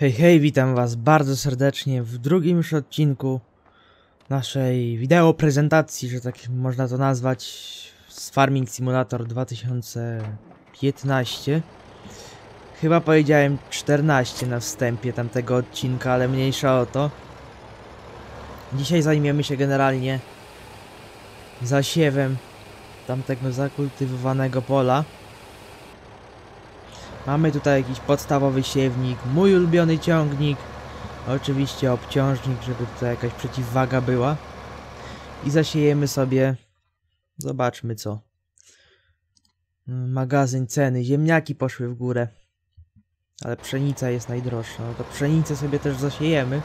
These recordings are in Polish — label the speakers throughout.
Speaker 1: Hej, hej, witam was bardzo serdecznie w drugim już odcinku naszej wideo prezentacji, że tak można to nazwać, z Farming Simulator 2015. Chyba powiedziałem 14 na wstępie tamtego odcinka, ale mniejsza o to. Dzisiaj zajmiemy się generalnie zasiewem tamtego zakultywowanego pola. Mamy tutaj jakiś podstawowy siewnik, mój ulubiony ciągnik, oczywiście obciążnik, żeby tutaj jakaś przeciwwaga była. I zasiejemy sobie, zobaczmy co. Mm, Magazyn ceny, ziemniaki poszły w górę, ale pszenica jest najdroższa, no to pszenicę sobie też zasiejemy.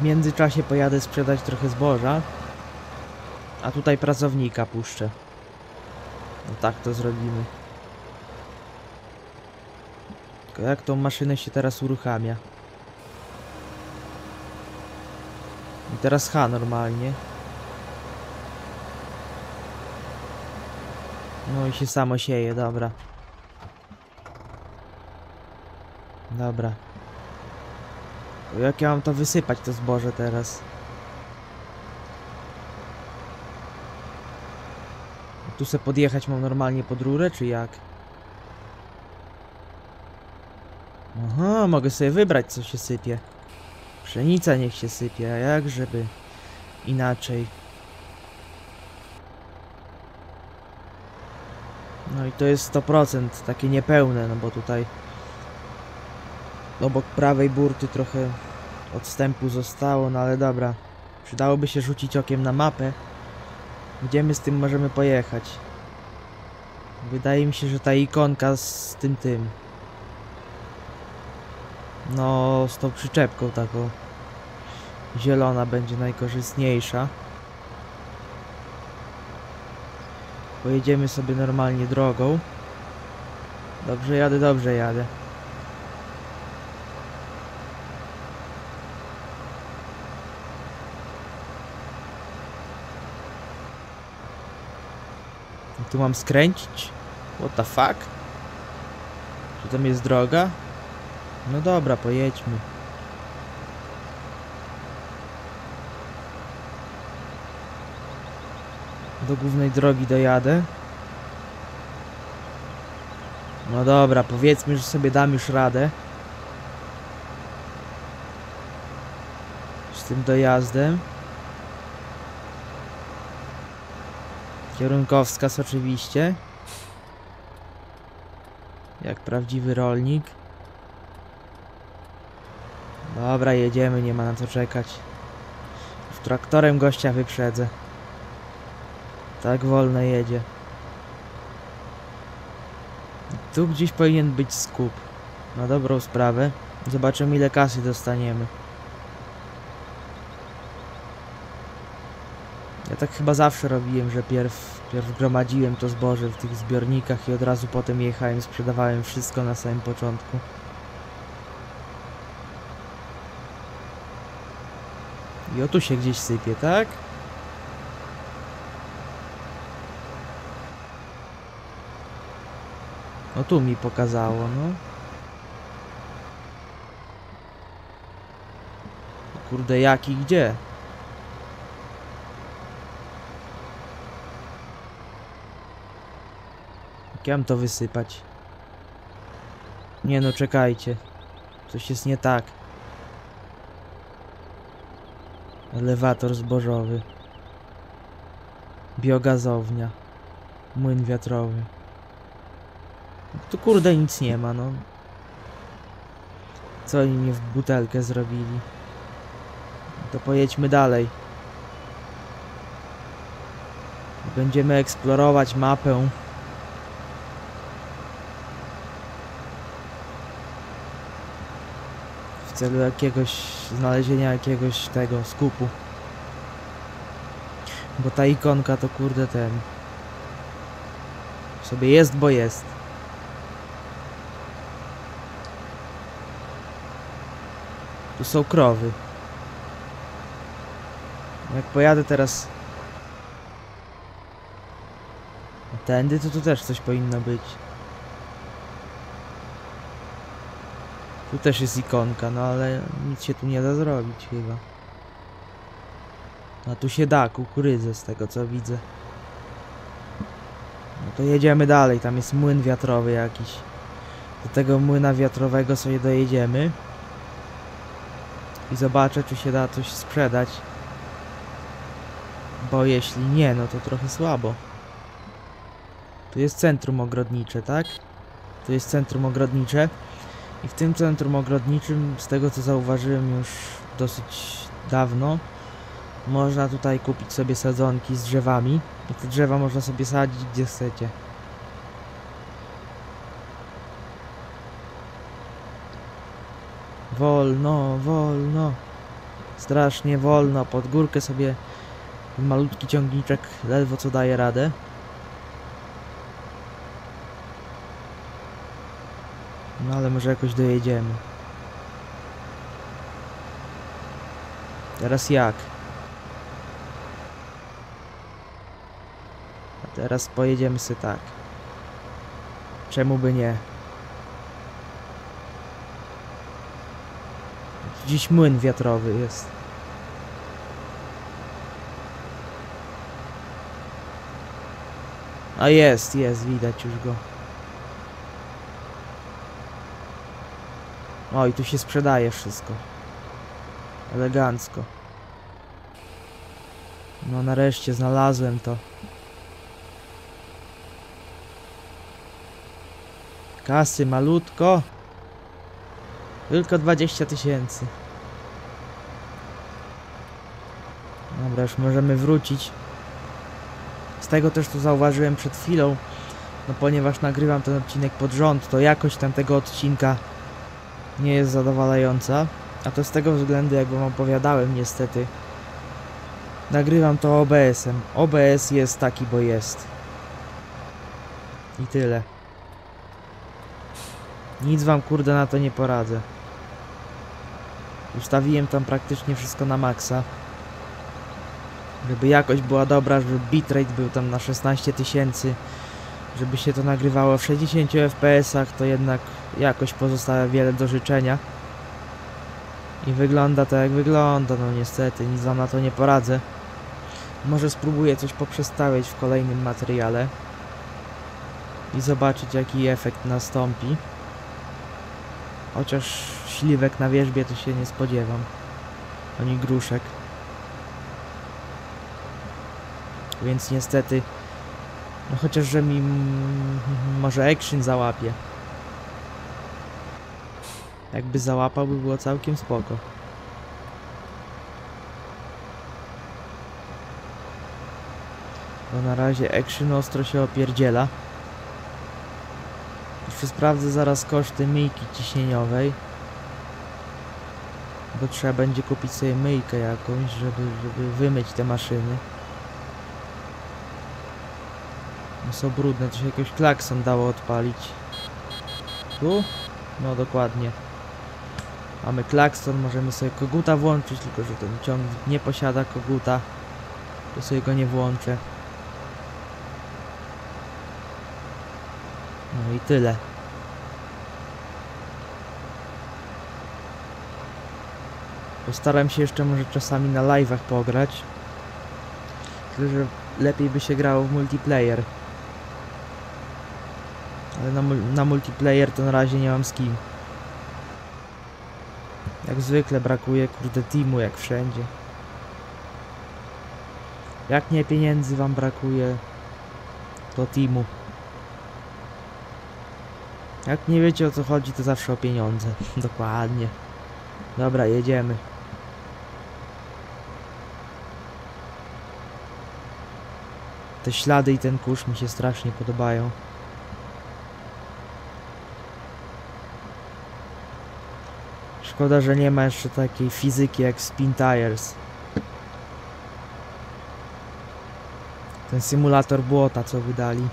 Speaker 1: W międzyczasie pojadę sprzedać trochę zboża, a tutaj pracownika puszczę. No tak to zrobimy. Tylko jak tą maszynę się teraz uruchamia? I teraz H normalnie. No i się samo sieje, dobra. Dobra. Jak ja mam to wysypać, to zboże teraz? Tu se podjechać mam normalnie pod rurę, czy jak? Aha, mogę sobie wybrać, co się sypie. Pszenica niech się sypie, a jak żeby inaczej. No i to jest 100% takie niepełne, no bo tutaj obok prawej burty trochę odstępu zostało, no ale dobra. Przydałoby się rzucić okiem na mapę. Gdzie my z tym możemy pojechać? Wydaje mi się, że ta ikonka z tym tym no, z tą przyczepką taką zielona będzie najkorzystniejsza. Pojedziemy sobie normalnie drogą. Dobrze jadę, dobrze jadę. Tu mam skręcić? What the fuck? Czy tam jest droga? No dobra, pojedźmy. Do głównej drogi dojadę. No dobra, powiedzmy, że sobie dam już radę. Z tym dojazdem. Kierunkowskaz oczywiście. Jak prawdziwy rolnik. Dobra, jedziemy, nie ma na co czekać. Już traktorem gościa wyprzedzę. Tak wolno jedzie. Tu gdzieś powinien być skup. Na dobrą sprawę. Zobaczymy ile kasy dostaniemy. Ja tak chyba zawsze robiłem, że pierw, pierw gromadziłem to zboże w tych zbiornikach i od razu potem jechałem, sprzedawałem wszystko na samym początku. I o tu się gdzieś sypie, tak? No tu mi pokazało, no. Kurde, jaki gdzie? Jak ja mam to wysypać? Nie no, czekajcie. Coś jest nie tak. Elewator zbożowy. Biogazownia. Młyn wiatrowy. Tu kurde nic nie ma, no. Co oni mnie w butelkę zrobili? To pojedźmy dalej. Będziemy eksplorować mapę. W celu jakiegoś znalezienia jakiegoś tego skupu. Bo ta ikonka to kurde ten. Sobie jest, bo jest. Tu są krowy. Jak pojadę teraz tędy, to tu też coś powinno być. Tu też jest ikonka, no ale nic się tu nie da zrobić chyba. A tu się da, kukurydzę z tego co widzę. No to jedziemy dalej, tam jest młyn wiatrowy jakiś. Do tego młyna wiatrowego sobie dojedziemy. I zobaczę, czy się da coś sprzedać. Bo jeśli nie, no to trochę słabo. Tu jest centrum ogrodnicze, tak? Tu jest centrum ogrodnicze. I w tym centrum ogrodniczym, z tego co zauważyłem już dosyć dawno, można tutaj kupić sobie sadzonki z drzewami. I te drzewa można sobie sadzić gdzie chcecie. Wolno, wolno. Strasznie wolno. Pod górkę sobie malutki ciągniczek ledwo co daje radę. No ale może jakoś dojedziemy. Teraz jak? A teraz pojedziemy sobie tak. Czemu by nie? Dziś młyn wiatrowy jest. A jest, jest, widać już go. O, i tu się sprzedaje wszystko. Elegancko. No nareszcie znalazłem to. Kasy malutko. Tylko 20 tysięcy. Dobra, już możemy wrócić. Z tego też tu zauważyłem przed chwilą, no ponieważ nagrywam ten odcinek pod rząd, to jakość tamtego odcinka nie jest zadowalająca. A to z tego względu, jak wam opowiadałem, niestety. Nagrywam to OBS-em. OBS jest taki, bo jest. I tyle. Nic wam kurde na to nie poradzę. Ustawiłem tam praktycznie wszystko na maksa. Żeby jakość była dobra, żeby bitrate był tam na 16 tysięcy. Żeby się to nagrywało w 60 fps-ach, to jednak jakość pozostawia wiele do życzenia. I wygląda to jak wygląda, no niestety, nic wam na to nie poradzę. Może spróbuję coś poprzestawiać w kolejnym materiale. I zobaczyć jaki efekt nastąpi. Chociaż śliwek na wierzbie to się nie spodziewam. Ani gruszek. Więc niestety... No chociaż, że mi może action załapie. Jakby załapał, by było całkiem spoko. Bo na razie action ostro się opierdziela. Jeszcze sprawdzę zaraz koszty myjki ciśnieniowej. Bo trzeba będzie kupić sobie myjkę jakąś, żeby, żeby wymyć te maszyny. No są brudne, to się jakoś klakson dało odpalić. Tu? No dokładnie. Mamy klakson, możemy sobie koguta włączyć, tylko że ten ciągnik nie posiada koguta. To sobie go nie włączę. No i tyle. Postaram się jeszcze może czasami na live'ach pograć. Tylko, że lepiej by się grało w multiplayer. Ale na, na multiplayer to na razie nie mam z kim. Jak zwykle brakuje kurde teamu jak wszędzie. Jak nie pieniędzy wam brakuje, to teamu. Jak nie wiecie o co chodzi, to zawsze o pieniądze. Dokładnie. Dobra, jedziemy. Te ślady i ten kurz mi się strasznie podobają. Szkoda, że nie ma jeszcze takiej fizyki jak Spin Tires. Ten symulator błota, co wydali.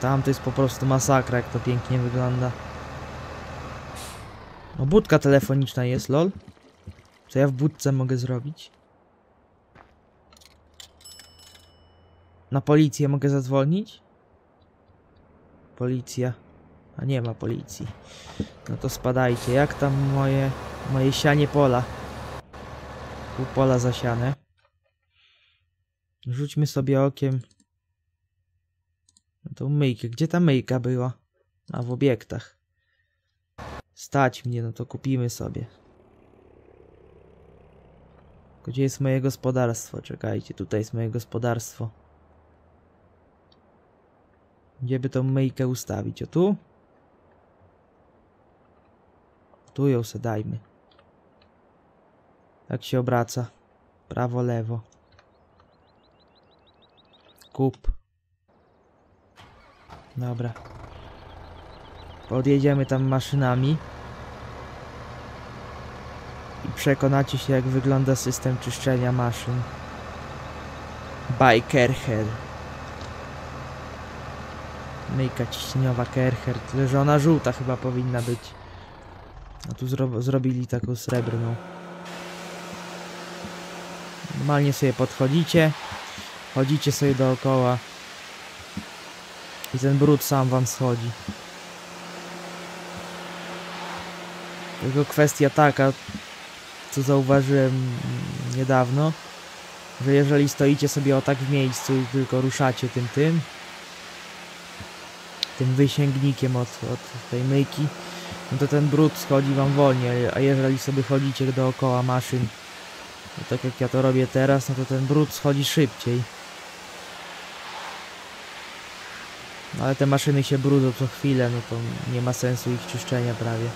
Speaker 1: Tam to jest po prostu masakra, jak to pięknie wygląda. O, budka telefoniczna jest, lol. Co ja w budce mogę zrobić? Na policję mogę zadzwonić? Policja. A nie ma policji. No to spadajcie. Jak tam moje, moje sianie pola? Pół pola zasiane. Rzućmy sobie okiem. Na tą myjkę. Gdzie ta myjka była? A w obiektach. Stać mnie, no to kupimy sobie. Gdzie jest moje gospodarstwo? Czekajcie, tutaj jest moje gospodarstwo. Gdzie by tą myjkę ustawić? O tu? Tu ją se dajmy. Tak się obraca. Prawo, lewo. Kup. Dobra. Podjedziemy tam maszynami. I przekonacie się jak wygląda system czyszczenia maszyn. By Kercher. Myjka ciśnieniowa Kercher. Tyle, że ona żółta chyba powinna być. A tu zro zrobili taką srebrną. Normalnie sobie podchodzicie. Chodzicie sobie dookoła. I ten brud sam wam schodzi. Tylko kwestia taka, co zauważyłem niedawno, że jeżeli stoicie sobie o tak w miejscu i tylko ruszacie tym tym, tym wysięgnikiem od, od tej myjki, no to ten brud schodzi wam wolniej, a jeżeli sobie chodzicie dookoła maszyn, no tak jak ja to robię teraz, no to ten brud schodzi szybciej. No ale te maszyny się brudzą co chwilę, no to nie ma sensu ich czyszczenia prawie.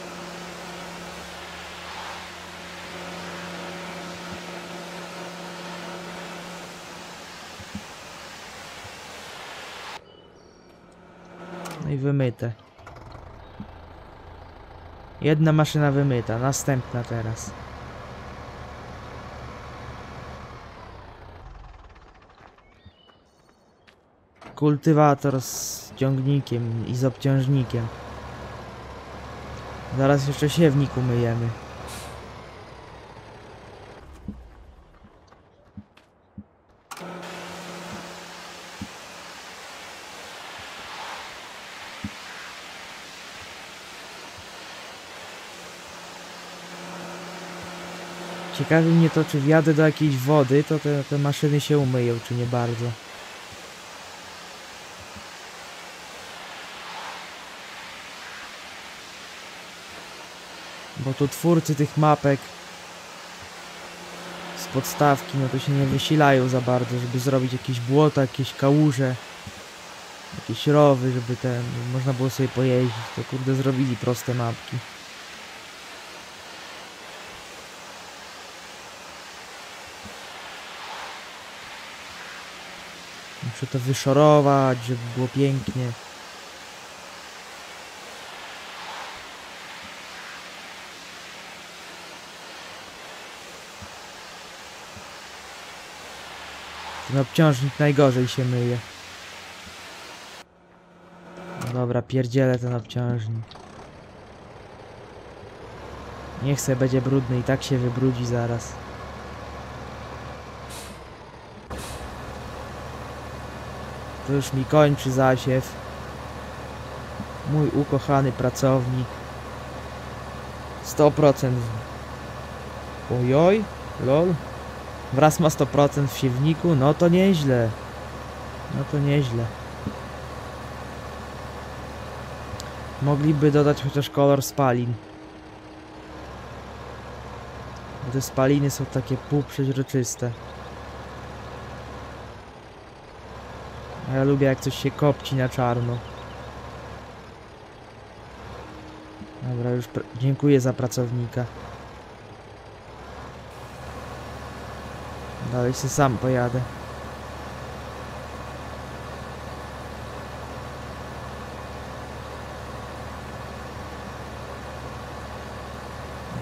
Speaker 1: No i wymyte. Jedna maszyna wymyta, następna teraz. Kultywator z ciągnikiem i z obciążnikiem. Zaraz jeszcze siewnik umyjemy. Ciekawi mnie to, czy wjadę do jakiejś wody, to te, te maszyny się umyją, czy nie bardzo. Bo tu twórcy tych mapek z podstawki, no to się nie wysilają za bardzo, żeby zrobić jakieś błota, jakieś kałuże, jakieś rowy, żeby ten, można było sobie pojeździć. To kurde zrobili proste mapki. Muszę to wyszorować, żeby było pięknie. Ten obciążnik najgorzej się myje. No dobra, pierdzielę ten obciążnik. Nie chcę, będzie brudny i tak się wybrudzi zaraz. To już mi kończy zasiew. Mój ukochany pracownik. 100% Ojoj, lol. Wraz ma 100% w siewniku, no to nieźle. No to nieźle. Mogliby dodać chociaż kolor spalin. Bo te spaliny są takie półprzeźroczyste. A ja lubię jak coś się kopci na czarno. Dobra, już dziękuję za pracownika. Dalej się sam pojadę.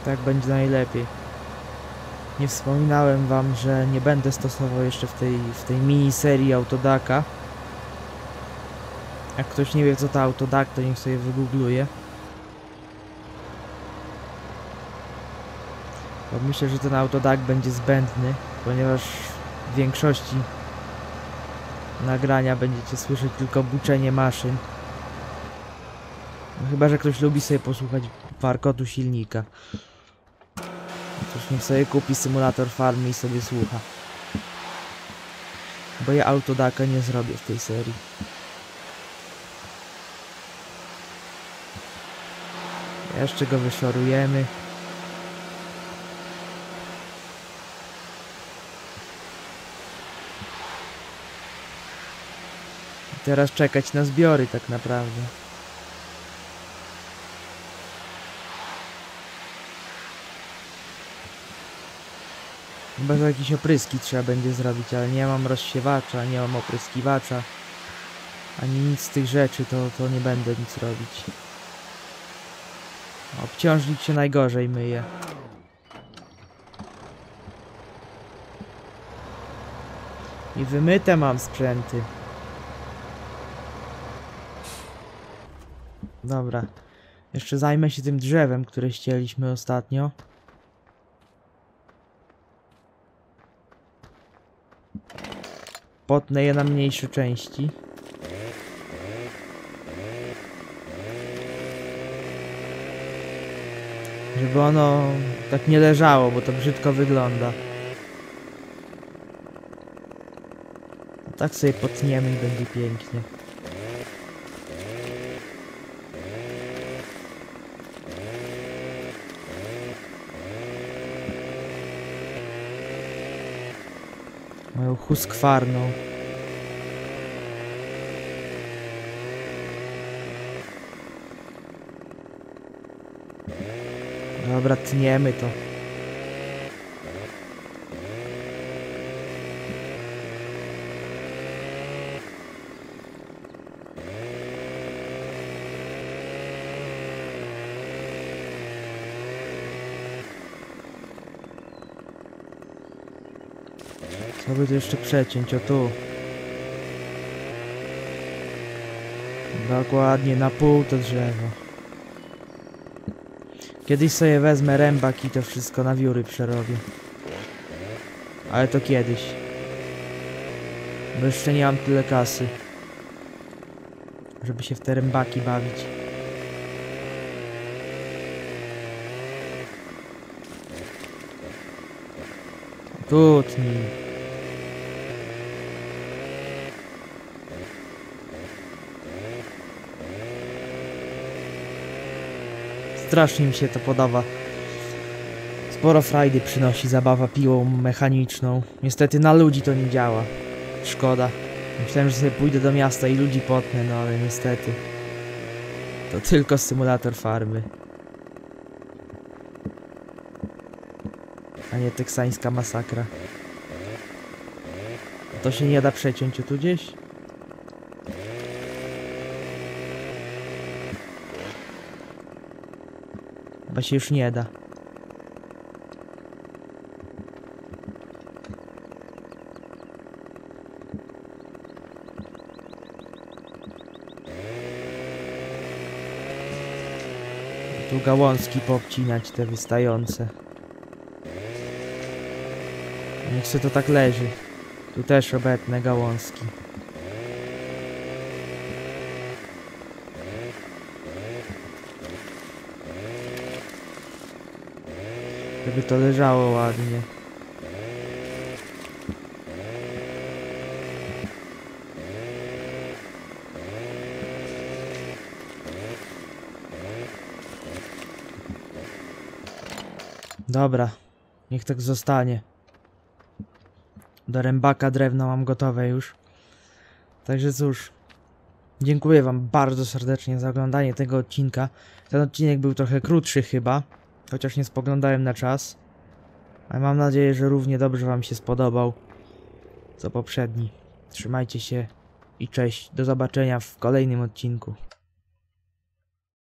Speaker 1: Tak będzie najlepiej. Nie wspominałem wam, że nie będę stosował jeszcze w tej, w tej miniserii Autodaka. Jak ktoś nie wie co to Autodac, to niech sobie wygoogluje. Bo myślę, że ten Autodac będzie zbędny, ponieważ w większości nagrania będziecie słyszeć tylko buczenie maszyn. No chyba, że ktoś lubi sobie posłuchać warkotu silnika. Ktoś niech sobie kupi symulator farmy i sobie słucha. Bo ja autodaka nie zrobię w tej serii. Jeszcze go wyszorujemy. I Teraz czekać na zbiory tak naprawdę. Chyba, że jakieś opryski trzeba będzie zrobić, ale nie mam rozsiewacza, nie mam opryskiwacza. Ani nic z tych rzeczy, to, to nie będę nic robić. Obciążnik się najgorzej myje. I wymyte mam sprzęty. Dobra. Jeszcze zajmę się tym drzewem, które ścięliśmy ostatnio. Potnę je na mniejsze części. Żeby ono tak nie leżało, bo to brzydko wygląda. Tak sobie potniemy i będzie pięknie. Moją huskwarną. Dobra, tniemy to. Co by jeszcze przeciąć? O tu. Dokładnie na pół to drzewo. Kiedyś sobie wezmę rębak i to wszystko na wióry przerobię. Ale to kiedyś. Bo jeszcze nie mam tyle kasy. Żeby się w te rębaki bawić. Tutnij. Strasznie mi się to podoba. Sporo frajdy przynosi zabawa piłą mechaniczną. Niestety na ludzi to nie działa. Szkoda. Myślałem, że sobie pójdę do miasta i ludzi potnę, no ale niestety. To tylko symulator farmy. A nie teksańska masakra. To się nie da przeciąć tu gdzieś? Chyba się już nie da. Tu gałązki poobcinać te wystające. Niech se to tak leży. Tu też obetnę gałązki. Żeby to leżało ładnie. Dobra, niech tak zostanie. Do rębaka drewno mam gotowe już. Także cóż, dziękuję wam bardzo serdecznie za oglądanie tego odcinka. Ten odcinek był trochę krótszy chyba, chociaż nie spoglądałem na czas. Ale mam nadzieję, że równie dobrze wam się spodobał co poprzedni. Trzymajcie się i cześć. Do zobaczenia w kolejnym odcinku.